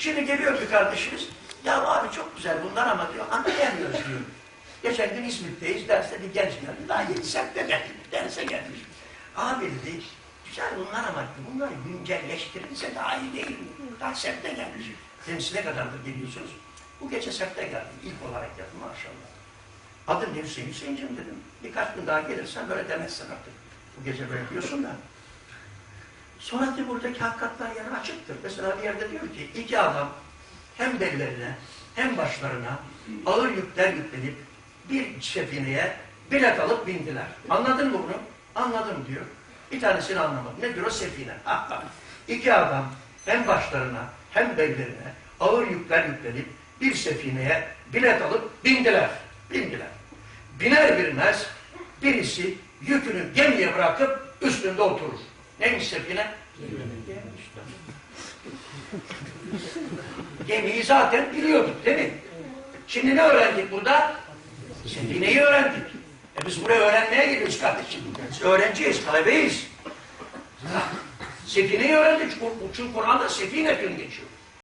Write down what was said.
Şimdi geliyor bir kardeşimiz. Ya abi çok güzel bunlar ama diyor anlayamıyoruz diyor. Geçen gün İzmit'teyiz. Derste bir genç geldi. Daha yedi saatte geldi. Derse gelmiş. Abi dedi güzel bunlar ama bunlar güncelleştirilse daha iyi değil mi? Daha serte gelmiş. Dedim siz ne kadardır geliyorsunuz? Bu gece serte geldim. İlk olarak geldim maşallah. Adın ne Hüseyin? Hüseyin'cim dedim. Birkaç gün daha gelirsen böyle demezsin artık. Bu gece böyle diyorsun da. Sonra da buradaki hakikatler yani açıktır. Mesela bir yerde diyor ki iki adam hem bellerine hem başlarına ağır yükler yüklenip bir sefineye bilet alıp bindiler. Anladın mı bunu? Anladım diyor. Bir tanesini anlamadım. Nedir o sefine? iki adam hem başlarına hem bellerine ağır yükler yüklenip bir sefineye bilet alıp bindiler. Bindiler. Biner binmez birisi yükünü gemiye bırakıp üstünde oturur. Neymiş sefine? Gemi. Gemiyi zaten biliyorduk değil mi? Şimdi ne öğrendik burada? Sefineyi öğrendik. E biz buraya öğrenmeye geliyoruz kardeşim. Biz öğrenciyiz, talebeyiz. Sefineyi öğrendik. Çünkü Kur'an'da sefine gün geçiyor.